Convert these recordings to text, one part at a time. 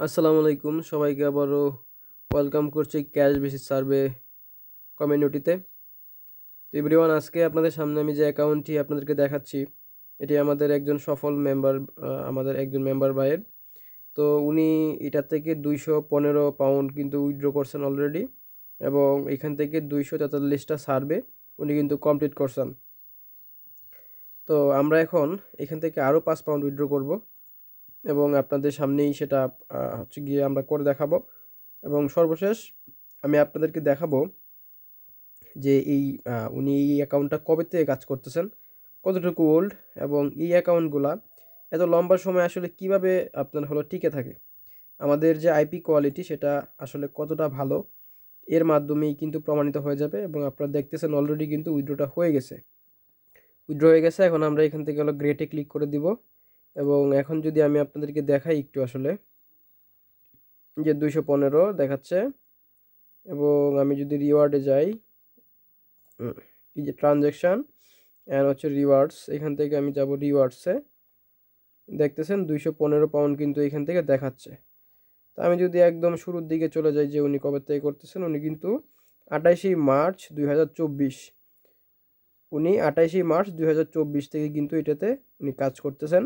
আসসালামু আলাইকুম। সবাইকে আবারও ওয়েলকাম করছি ক্যাশ বেসিস সার্ভে কমিউনিটিতে তো এভরিওয়ান আজকে আপনাদের সামনে আমি যে অ্যাকাউন্টটি আপনাদেরকে দেখাচ্ছি, এটি আমাদের একজন সফল মেম্বার আমাদের একজন মেম্বার ভাইয়ের। তো উনি এটার থেকে দুইশো পনেরো পাউন্ড কিন্তু উইথড্র করছেন অলরেডি এবং এখান থেকে দুইশো তেতাল্লিশটা সার্ভে উনি কিন্তু কমপ্লিট করছেন। তো আমরা এখন এখান থেকে আরও পাঁচ পাউন্ড উইথড্র করব। এবং আপনাদের সামনেই সেটা হচ্ছে গিয়ে আমরা করে দেখাবো। এবং সর্বশেষ আমি আপনাদেরকে দেখাবো যে এই উনি এই অ্যাকাউন্টটা কবে থেকে কাজ করতেছেন, কতটুকু ওল্ড এবং এই অ্যাকাউন্টগুলা এত লম্বা সময় আসলে কীভাবে আপনার হলো টিকে থাকে? আমাদের যে আইপি কোয়ালিটি সেটা আসলে কতটা ভালো, এর মাধ্যমেই কিন্তু প্রমাণিত হয়ে যাবে এবং আপনারা দেখতেছেন অলরেডি কিন্তু উইড্রোটা হয়ে গেছে। উইড্রো হয়ে গেছে, এখন আমরা এখান থেকে হলো গ্রেটে ক্লিক করে দিব। এবং এখন যদি আমি আপনাদেরকে দেখাই একটু আসলে, যে দুইশো পনেরো দেখাচ্ছে এবং আমি যদি রিওয়ার্ডে যাই এই যে ট্রানজ্যাকশান অ্যান্ড হচ্ছে রিওয়ার্ডস এখান থেকে আমি যাব রিওয়ার্ডসে দেখতেছেন দুইশো পনেরো পাউন্ড কিন্তু এখান থেকে দেখাচ্ছে। তা আমি যদি একদম শুরুর দিকে চলে যাই, যে উনি কবে থেকে করতেছেন, উনি কিন্তু আঠাইশে মার্চ দুই হাজার চব্বিশ। উনি আঠাইশে মার্চ দুই হাজার চব্বিশ থেকে কিন্তু এটাতে উনি কাজ করতেছেন।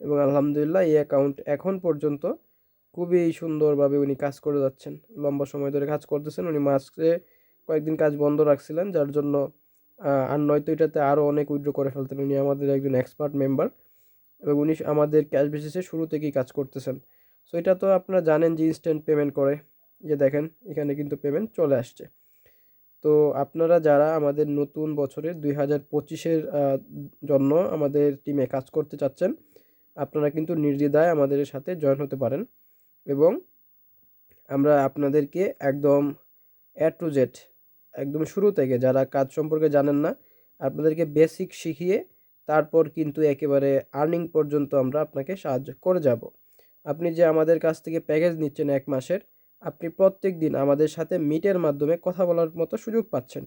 এবং আলহামদুলিল্লাহ এই অ্যাকাউন্ট এখন পর্যন্ত খুবই সুন্দরভাবে উনি কাজ করে যাচ্ছেন। লম্বা সময় ধরে কাজ করতেছেন। উনি মাসে কয়েকদিন কাজ বন্ধ রাখছিলেন, যার জন্য আর নয়তো এটাতে আরও অনেক উইথড্র করে ফেলতেন। উনি আমাদের একজন এক্সপার্ট মেম্বার এবং উনি আমাদের ক্যাশ বেসিসে শুরু থেকেই কাজ করতেছেন। সো এটা তো আপনারা জানেন যে ইনস্ট্যান্ট পেমেন্ট করে। যে দেখেন, এখানে কিন্তু পেমেন্ট চলে আসছে। তো আপনারা যারা আমাদের নতুন বছরের দুই হাজার পঁচিশের জন্য আমাদের টিমে কাজ করতে চাচ্ছেন আপনারা কিন্তু নির্দ্বিধায় আমাদের সাথে জয়েন হতে পারেন এবং আমরা আপনাদেরকে একদম এ টু জেড একদম শুরু থেকে যারা কাজ সম্পর্কে জানেন না, আপনাদেরকে বেসিক শিখিয়ে তারপর কিন্তু একেবারে আর্নিং পর্যন্ত আমরা আপনাকে সাহায্য করে যাব। আপনি যে আমাদের কাছ থেকে প্যাকেজ নিচ্ছেন এক মাসের, আপনি প্রত্যেক দিন আমাদের সাথে মিটের মাধ্যমে কথা বলার মতো সুযোগ পাচ্ছেন।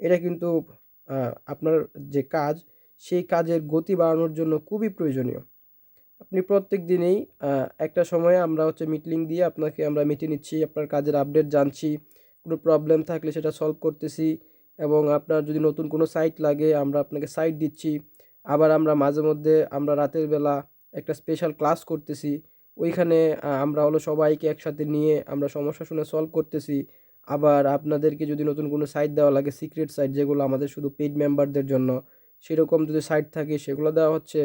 এটা কিন্তু আপনার যে কাজ, সেই কাজের গতি বাড়ানোর জন্য খুবই প্রয়োজনীয়। আপনি প্রত্যেক দিনেই একটা সময়ে আমরা হচ্ছে মিটিং দিয়ে আপনাকে আমরা মিটিয়ে নিচ্ছি, আপনার কাজের আপডেট জানছি, কোনো প্রবলেম থাকলে সেটা সলভ করতেছি এবং আপনার যদি নতুন কোনো সাইট লাগে, আমরা আপনাকে সাইট দিচ্ছি। আবার আমরা মাঝে মধ্যে আমরা রাতের বেলা একটা স্পেশাল ক্লাস করতেছি। ওইখানে আমরা হলো সবাইকে একসাথে নিয়ে আমরা সমস্যা শুনে সলভ করতেছি। আবার আপনাদেরকে যদি নতুন কোনো সাইট দেওয়া লাগে সিক্রেট সাইট যেগুলো আমাদের শুধু পেইড মেম্বারদের জন্য, সেরকম যদি সাইট থাকে, সেগুলো দেওয়া হচ্ছে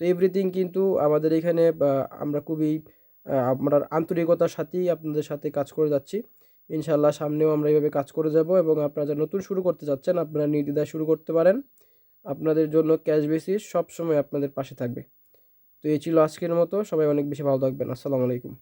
তো এভরিথিং কিন্তু আমাদের এখানে আমরা খুবই আমরা আন্তরিকতার সাথেই আপনাদের সাথে কাজ করে যাচ্ছি। ইনশাল্লাহ সামনেও আমরা এইভাবে কাজ করে যাব এবং আপনারা যারা নতুন শুরু করতে যাচ্ছেন, আপনারা নির্দ্বিধায় শুরু করতে পারেন। আপনাদের জন্য ক্যাশ বেসিস সবসময় আপনাদের পাশে থাকবে। তো এই ছিল আজকের মতো। সবাই অনেক বেশি ভালো থাকবেন। আসসালামু আলাইকুম।